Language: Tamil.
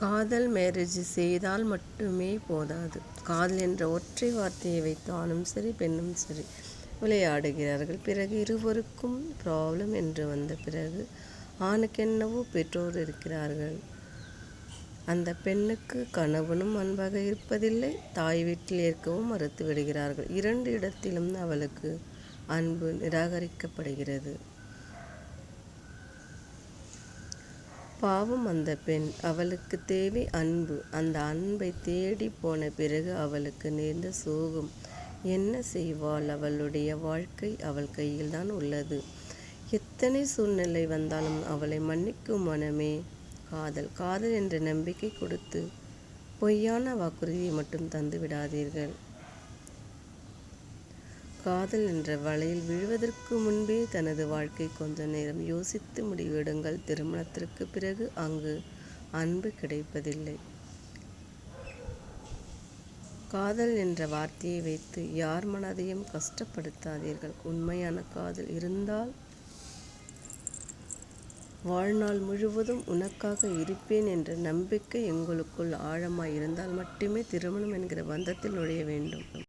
காதல் மேரேஜ் செய்தால் மட்டுமே போதாது. காதல் என்ற ஒற்றை வார்த்தையை வைத்து ஆணும் சரி பெண்ணும் சரி விளையாடுகிறார்கள். பிறகு இருவருக்கும் ப்ராப்ளம் என்று வந்த பிறகு ஆணுக்கென்னவோ பெற்றோர் இருக்கிறார்கள். அந்த பெண்ணுக்கு கணவனும் அன்பாக இருப்பதில்லை தாய் வீட்டில் ஏற்கவும் மறுத்து விடுகிறார்கள். இரண்டு இடத்திலும் அவளுக்கு அன்பு நிராகரிக்கப்படுகிறது. பாவம் அந்த பெண். அவளுக்கு தேவை அன்பு. அந்த அன்பை தேடி போன பிறகு அவளுக்கு நேர்ந்த சோகம். என்ன செய்வாள்? அவளுடைய வாழ்க்கை அவள் கையில்தான் உள்ளது. எத்தனை சூழ்நிலை வந்தாலும் அவளை மன்னிக்கும் மனமே காதல். காதல் என்ற நம்பிக்கை கொடுத்து பொய்யான வாக்குறுதியை மட்டும் தந்து விடாதீர்கள் காதல் என்ற வலையில் விழுவதற்கு முன்பே தனது வாழ்க்கை கொஞ்ச நேரம் யோசித்து முடிவெடுங்கள். திருமணத்திற்கு பிறகு அங்கு அன்பு கிடைப்பதில்லை. காதல் என்ற வார்த்தையை வைத்து யார் மனதையும் கஷ்டப்படுத்தாதீர்கள். உண்மையான காதல் இருந்தால் வாழ்நாள் முழுவதும் உனக்காக இருப்பேன் என்ற நம்பிக்கை எங்களுக்குள் ஆழமாய் இருந்தால் மட்டுமே திருமணம் என்கிற பந்தத்தில் நுழைய வேண்டும்.